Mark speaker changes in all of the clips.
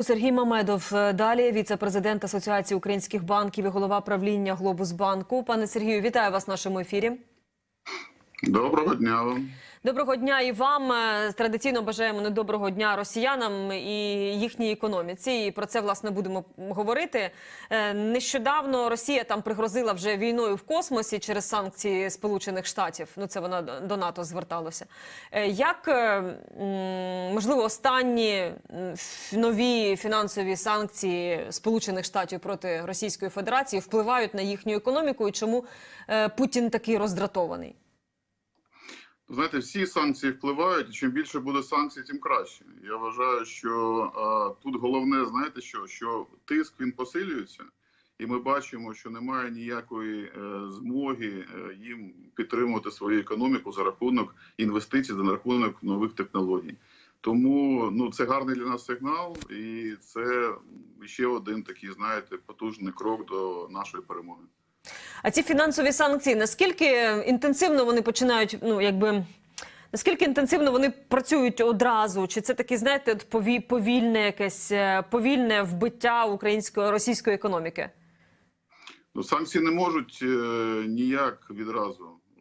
Speaker 1: Сергій Мамедов е, далі віце-президент Асоціації українських банків і голова правління Глобус банку. Пане Сергію, вітаю вас в нашому ефірі.
Speaker 2: Доброго дня вам.
Speaker 1: Доброго дня і вам. Е, Традиційно бажаємо недоброго дня росіянам і їхній економіці. І про це власне будемо говорити. Е, Нещодавно Росія там пригрозила вже війною в космосі через санкції Сполучених Штатів. Ну це вона до НАТО зверталося. Е, Як можливо останні нові фінансові санкції Сполучених Штатів проти Російської Федерації впливають на їхню економіку, і чому Путін такий роздратований?
Speaker 2: Знаєте, всі санкції впливають, і чим більше буде санкцій, тим краще. Я вважаю, що а, тут головне, знаєте що, що тиск він посилюється, і ми бачимо, що немає ніякої е, змоги е, їм підтримувати свою економіку за рахунок інвестицій, за рахунок нових технологій. Тому ну це гарний для нас сигнал, і це ще один такий, знаєте, потужний крок до нашої перемоги.
Speaker 1: А ці фінансові санкції наскільки інтенсивно вони починають, ну якби наскільки інтенсивно вони працюють одразу? Чи це таке, знаєте, пові- повільне якесь е, повільне вбиття української російської економіки?
Speaker 2: Ну, санкції не можуть е, ніяк відразу е,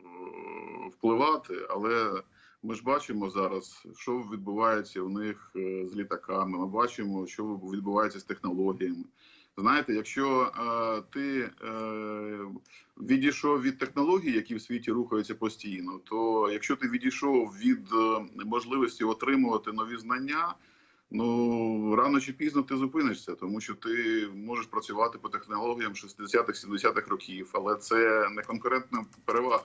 Speaker 2: впливати, але ми ж бачимо зараз, що відбувається у них е, з літаками. Ми бачимо, що відбувається з технологіями. Знаєте, якщо е, ти е, відійшов від технологій, які в світі рухаються постійно, то якщо ти відійшов від е, можливості отримувати нові знання, Ну рано чи пізно ти зупинишся, тому що ти можеш працювати по технологіям 60-х, 70-х років, але це не конкурентна перевага.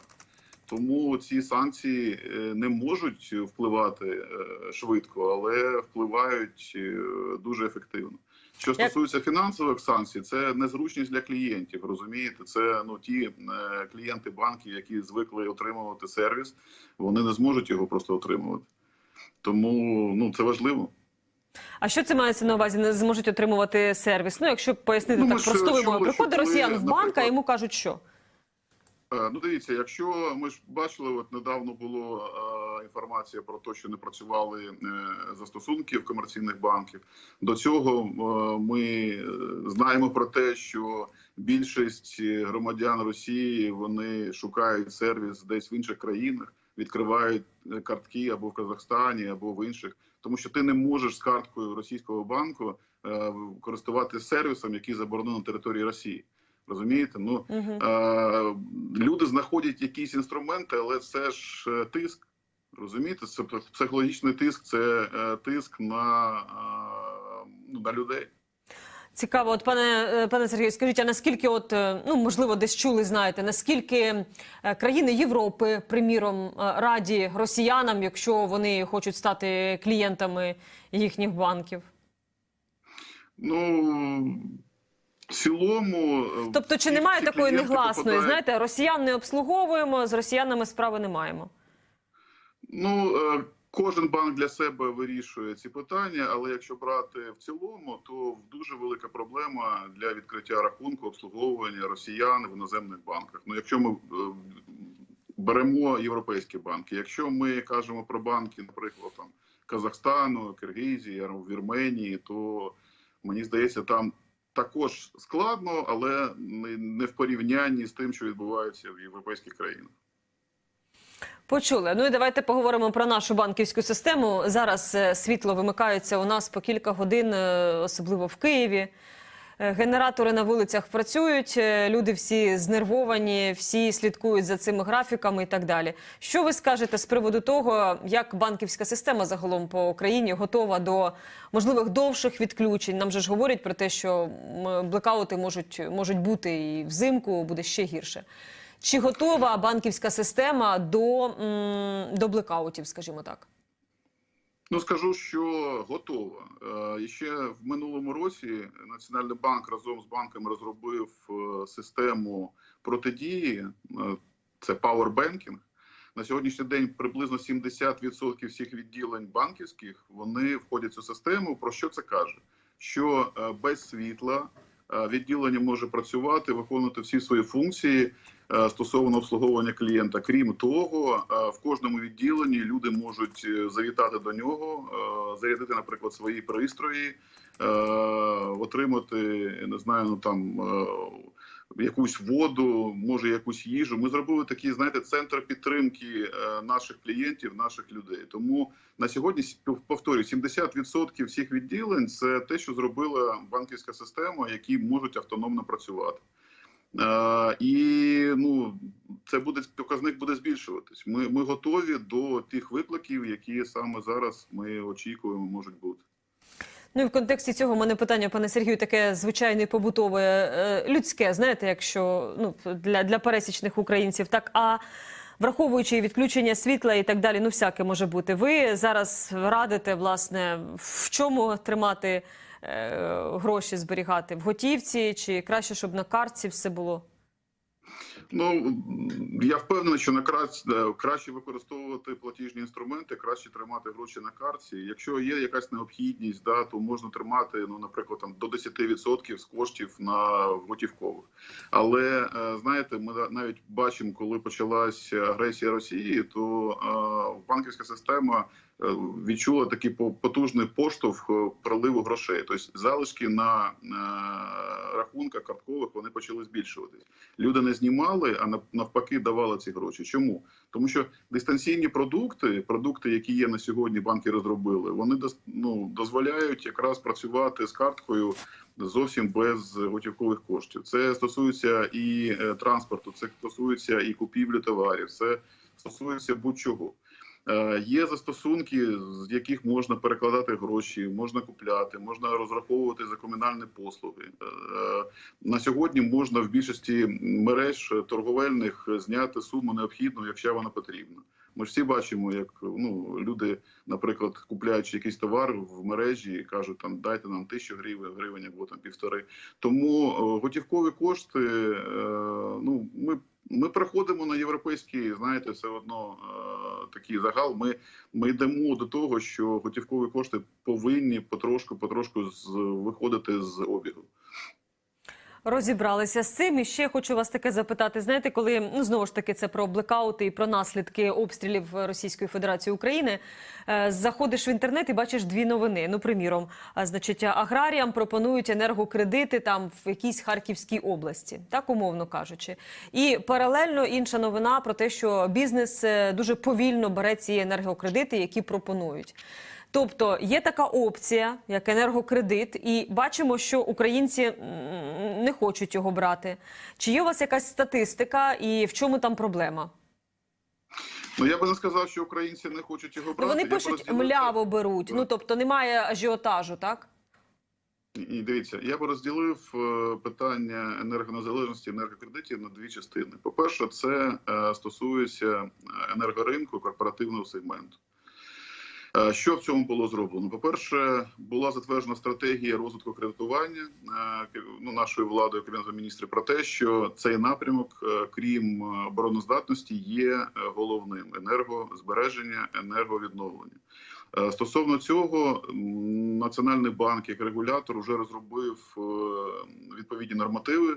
Speaker 2: Тому ці санкції е, не можуть впливати е, швидко, але впливають е, дуже ефективно. Що стосується фінансових санкцій, це незручність для клієнтів. Розумієте, це ну ті е, клієнти банків, які звикли отримувати сервіс, вони не зможуть його просто отримувати. Тому ну це важливо.
Speaker 1: А що це мається на увазі? Не зможуть отримувати сервіс? Ну, якщо пояснити
Speaker 2: Ну,
Speaker 1: так простою мовою, приходить росіян в банк, а йому кажуть, що
Speaker 2: Е, Ну, дивіться, якщо ми ж бачили, от недавно було інформація про те, що не працювали е, застосунки в комерційних банків. До цього е, ми знаємо про те, що більшість громадян Росії вони шукають сервіс десь в інших країнах, відкривають е, картки або в Казахстані, або в інших, тому що ти не можеш з карткою російського банку користуватися сервісом, який заборонений на території Росії. Розумієте? Ну
Speaker 1: Мгм.
Speaker 2: Е, люди знаходять якісь інструменти, але це ж тиск. Розумієте, це психологічний тиск, це е, тиск на, е, ну, на людей.
Speaker 1: Цікаво, от пане е, пане Сергію, скажіть, а наскільки, от е, ну можливо, десь чули, знаєте, наскільки е, країни Європи, приміром, раді росіянам, якщо вони хочуть стати клієнтами їхніх банків?
Speaker 2: Ну в цілому,
Speaker 1: Тобто, чи немає такої негласної?
Speaker 2: попадають-
Speaker 1: Знаєте, росіян не обслуговуємо, з росіянами справи не маємо.
Speaker 2: Ну е, кожен банк для себе вирішує ці питання, але якщо брати в цілому, то дуже велика проблема для відкриття рахунку обслуговування росіян в іноземних банках. Ну, якщо ми е, беремо європейські банки, якщо ми кажемо про банки, наприклад, там Казахстану, Киргизії, Вірменії, то мені здається, там також складно, але не не в порівнянні з тим, що відбувається в європейських країнах.
Speaker 1: Почули. Ну і давайте поговоримо про нашу банківську систему. Зараз е, світло вимикається у нас по кілька годин, е, особливо в Києві. Е, Генератори на вулицях працюють, люди всі знервовані, всі слідкують за цими графіками і так далі. Що ви скажете з приводу того, як банківська система загалом по Україні готова до можливих довших відключень? Нам же ж говорять про те, що блекаути можуть, можуть бути і взимку буде ще гірше. Чи готова банківська система до, до блекаутів, скажімо так?
Speaker 2: Ну скажу, що готова. Е, І ще в минулому році Національний банк разом з банками розробив е, систему протидії. е, Це Banking. На сьогоднішній день приблизно 70% всіх відділень банківських вони входять в цю систему. Про що це каже? Що без світла відділення може працювати, виконувати всі свої функції е, стосовно обслуговування клієнта. Крім того, е, в кожному відділенні люди можуть е, завітати до нього, е, зарядити, наприклад, свої пристрої, е, отримати не знаю, ну там. Якусь воду, може якусь їжу. Ми зробили такий, знаєте, центр підтримки е, наших клієнтів, наших людей. Тому на сьогодні повторюю, 70% всіх відділень це те, що зробила банківська система, які можуть автономно працювати. Е, і ну це буде показник буде збільшуватись. Ми, ми готові до тих викликів, які саме зараз ми очікуємо, можуть бути.
Speaker 1: Ну і в контексті цього в мене питання, пане Сергію, таке звичайне побутове, е, людське, знаєте, якщо ну для, для пересічних українців, так а враховуючи відключення світла і так далі, ну всяке може бути. Ви зараз радите, власне, в чому тримати е, гроші, зберігати в готівці, чи краще, щоб на картці все було?
Speaker 2: Ну я впевнений, що на краще, краще використовувати платіжні інструменти, краще тримати гроші на картці. Якщо є якась необхідність, да, то можна тримати, ну, наприклад, там до 10% з коштів на готівкових. Але е, знаєте, ми навіть бачимо, коли почалась агресія Росії, то е, банківська система. Е, Відчула такий по- потужний поштовх е, проливу грошей. Тобто залишки на е, рахунках карткових вони почали збільшуватись. Люди не знімали, а навпаки давали ці гроші. Чому? Тому що дистанційні продукти, продукти, які є на сьогодні, банки розробили, вони ну, дозволяють якраз працювати з карткою зовсім без готівкових коштів. Це стосується і транспорту, це стосується і купівлі товарів, це стосується будь-чого. Е, Є застосунки, з яких можна перекладати гроші, можна купляти, можна розраховувати за комунальні послуги. Е, На сьогодні можна в більшості мереж торговельних зняти суму необхідну, якщо вона потрібна. Ми ж всі бачимо, як ну люди, наприклад, купляючи якийсь товар в мережі, кажуть там дайте нам тисячу гривень, гривень або там півтори. Тому е, готівкові кошти, е, ну ми. Ми приходимо на європейський, знаєте, все одно е, такий загал. Ми, ми йдемо до того, що готівкові кошти повинні потрошку, потрошку з, виходити з обігу.
Speaker 1: Розібралися з цим. І ще хочу вас таке запитати. Знаєте, коли ну знову ж таки це про блекаути і про наслідки обстрілів Російської Федерації України. е, Заходиш в інтернет і бачиш дві новини. Ну, приміром, значить, аграріям пропонують енергокредити там в якійсь Харківській області, так умовно кажучи. І паралельно інша новина про те, що бізнес е, дуже повільно бере ці енергокредити, які пропонують. Тобто є така опція, як енергокредит, і бачимо, що українці не хочуть його брати. Чи є у вас якась статистика, і в чому там проблема?
Speaker 2: Ну я би не сказав, що українці не хочуть його брати.
Speaker 1: Ну, вони
Speaker 2: Я
Speaker 1: пишуть
Speaker 2: це.
Speaker 1: мляво беруть.
Speaker 2: Так.
Speaker 1: Ну тобто немає ажіотажу, так?
Speaker 2: І дивіться, я би розділив е, питання енергонезалежності енергокредитів на дві частини. По-перше, це е, стосується е, енергоринку корпоративного сегменту. Е, Що в цьому було зроблено? По-перше, була затверджена стратегія розвитку кредитування е, ну, нашою владою Кабінетом міністрів про те, що цей напрямок, е, крім обороноздатності, є головним енергозбереження, енерговідновлення. Стосовно цього, Національний банк як регулятор вже розробив відповідні нормативи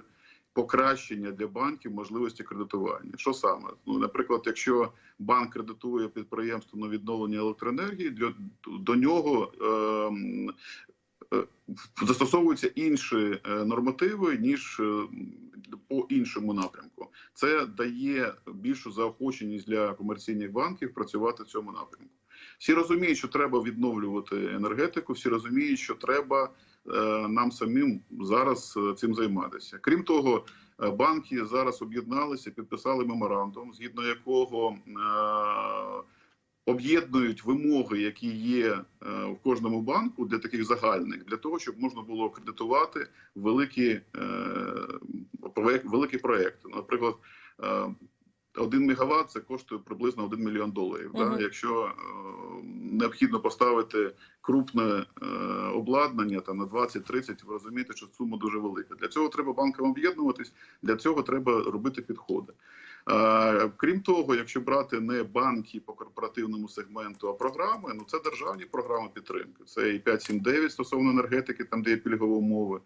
Speaker 2: покращення для банків можливості кредитування. Що саме? Ну, наприклад, якщо банк кредитує підприємство на відновлення електроенергії, для до нього ем, е, застосовуються інші е, нормативи ніж е, по іншому напрямку. Це дає більшу заохоченість для комерційних банків працювати в цьому напрямку. Всі розуміють, що треба відновлювати енергетику. Всі розуміють, що треба нам самим зараз е, цим займатися. Крім того, е, банки зараз об'єдналися, підписали меморандум, згідно якого е, об'єднують вимоги, які є е, в кожному банку для таких загальних, для того, щоб можна було кредитувати великі, е, великі проекти. Наприклад, е, один мегаватт це коштує приблизно 1 мільйон доларів. Да? Якщо е, необхідно поставити крупне е, обладнання там на 20-30, ви розумієте, що сума дуже велика. Для цього треба банкам об'єднуватись, для цього треба робити підходи. Е, Крім того, якщо брати не банки по корпоративному сегменту, а програми, ну це державні програми підтримки. Це і 5.7.9 стосовно енергетики, там де є пільгові умови,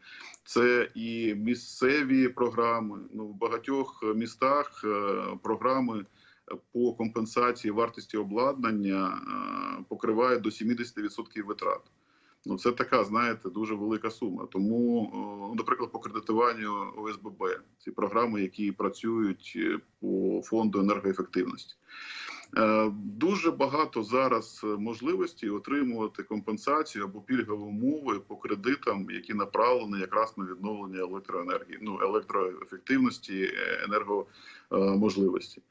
Speaker 2: це і місцеві програми. Ну в багатьох містах е, програми по компенсації вартості обладнання покриває покривають до 70% витрат. Ну, це така, знаєте, дуже велика сума. Тому, о, наприклад, по кредитуванню ОСББ, ці програми, які працюють е, по фонду енергоефективності. Е, Дуже багато зараз можливостей отримувати компенсацію або пільгові умови по кредитам, які направлені якраз на відновлення електроенергії, ну електроефективності, е, енергоможливості.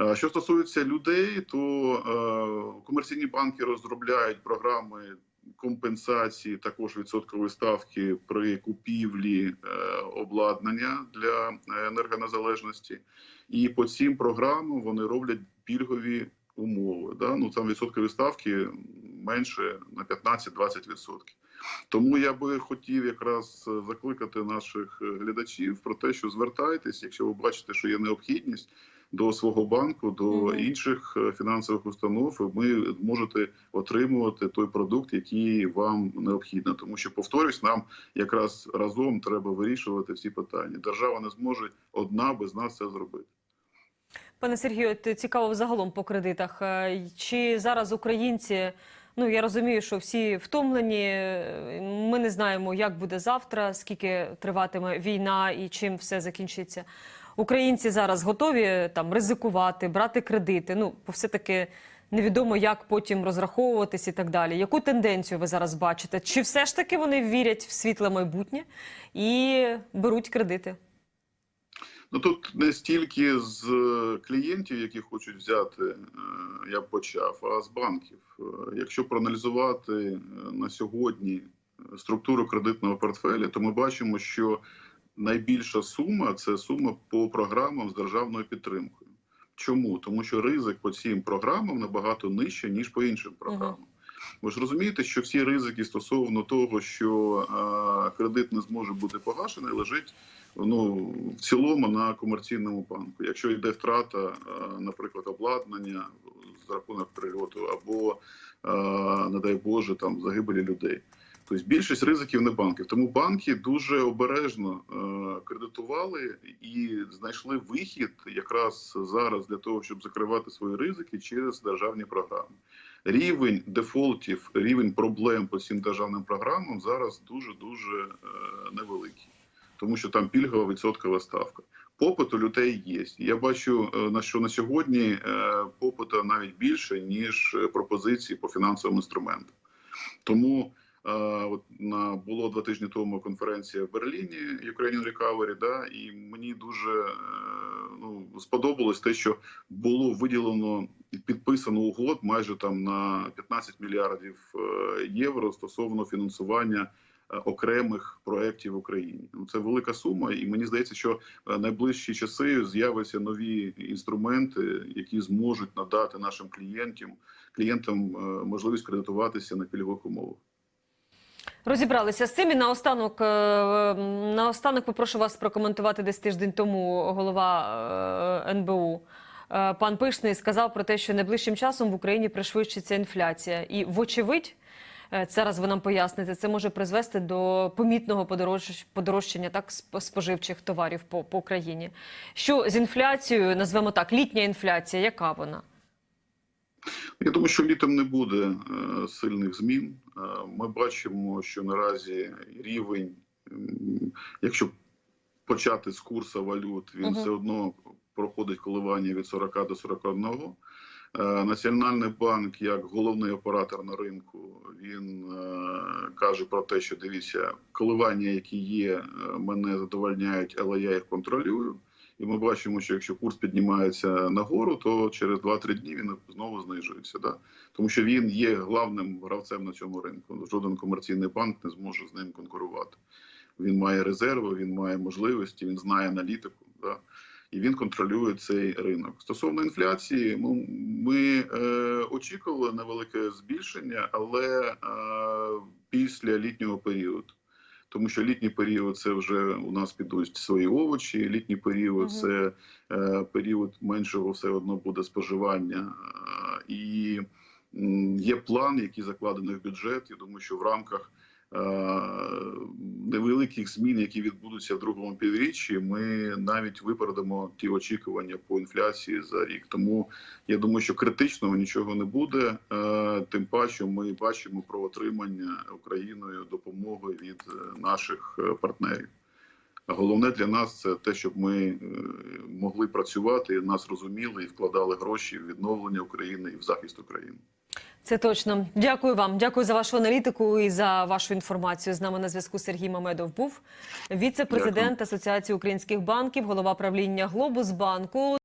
Speaker 2: Е, Що стосується людей, то е, комерційні банки розробляють програми компенсації також відсоткової ставки при купівлі е, обладнання для е, енергонезалежності, і по цим програмам вони роблять пільгові умови. Да? Ну там відсоткові ставки менше на 15-20%. Тому я би хотів якраз закликати наших е, глядачів про те, що звертайтесь, якщо ви бачите, що є необхідність до свого банку, до інших е, фінансових установ, і ви можете отримувати той продукт, який вам необхідно. Тому що повторюсь, нам якраз разом треба вирішувати всі питання. Держава не зможе одна без нас це зробити.
Speaker 1: Пане Сергію, цікаво загалом по кредитах. Е, Чи зараз українці, ну я розумію, що всі втомлені. е, Ми не знаємо, як буде завтра, скільки триватиме війна і чим все закінчиться. Українці зараз готові там ризикувати, брати кредити. Ну, бо все-таки невідомо, як потім розраховуватись і так далі. Яку тенденцію ви зараз бачите? Чи все ж таки вони вірять в світле майбутнє і беруть кредити?
Speaker 2: Ну тут не стільки з е, клієнтів, які хочуть взяти, е, я почав, а з банків. Е, Якщо проаналізувати на сьогодні структуру кредитного портфеля, то ми бачимо, що найбільша сума це сума по програмам з державною підтримкою. Чому? Тому що ризик по цим програмам набагато нижче, ніж по іншим програмам. Ви ж розумієте, що всі ризики стосовно того, що е, кредит не зможе бути погашений, лежить ну в цілому на комерційному банку. Якщо йде втрата, е, наприклад, обладнання за рахунок прильоту, або е, не дай Боже, там загибелі людей. Тобто більшість ризиків не банків. Тому банки дуже обережно е, кредитували і знайшли вихід якраз зараз для того, щоб закривати свої ризики через державні програми. Рівень дефолтів, рівень проблем по цим державним програмам зараз дуже дуже невеликий, тому що там пільгова відсоткова ставка. Попит у людей є. Я бачу, е, на що на сьогодні е, попита навіть більше ніж пропозиції по фінансовим інструментам. Тому от на було два тижні тому конференція в Берліні Ukrainian Recovery, да, і мені дуже е, ну сподобалось те, що було виділено і підписано угод майже там на 15 мільярдів е, євро стосовно фінансування е, окремих проєктів в Україні. Ну це велика сума, і мені здається, що найближчі часи з'являться нові інструменти, які зможуть надати нашим клієнтам клієнтам можливість кредитуватися на пільгових умовах.
Speaker 1: Розібралися з цим і наостанок, е, наостанок попрошу вас прокоментувати десь тиждень тому голова е, НБУ. е, Пан Пишний сказав про те, що найближчим часом в Україні пришвидшиться інфляція. І, вочевидь, зараз ви нам поясните, це може призвести до помітного подорож- подорожчання так, сп- споживчих товарів по, по країні. Що з інфляцією, назвемо так, літня інфляція, яка вона?
Speaker 2: Я думаю, що літом не буде е, сильних змін. Е, Ми бачимо, що наразі рівень, якщо почати з курсу валют, він
Speaker 1: Мгм.
Speaker 2: все одно проходить коливання від 40 до 41. Е, Національний банк, як головний оператор на ринку, він каже про те, що дивіться, коливання, які є, мене задовольняють, але я їх контролюю. І ми бачимо, що якщо курс піднімається нагору, то через 2-3 дні він знову знижується. Да? Тому що він є главним гравцем на цьому ринку. Жоден комерційний банк не зможе з ним конкурувати. Він має резерви, він має можливості, він знає аналітику. Да? І він контролює цей ринок. Стосовно інфляції, ну, ми е, очікували невелике збільшення, але е, після літнього періоду. Тому що літній період це вже у нас підуть свої овочі. Літній період це е, період меншого все одно буде споживання. І є план, який закладений в бюджет. Я думаю, що в рамках е, невеликих змін, які відбудуться в другому півріччі, ми навіть випередимо ті очікування по інфляції за рік. Тому я думаю, що критичного нічого не буде. Е, Тим паче, ми бачимо про отримання Україною допомоги від е, наших е, партнерів. Головне для нас це те, щоб ми могли працювати, нас розуміли і вкладали гроші в відновлення України і в захист України.
Speaker 1: Це точно. Дякую вам. Дякую за вашу аналітику і за вашу інформацію. З нами на зв'язку Сергій Мамедов був віце-президент. Асоціації українських банків, голова правління Глобус банку.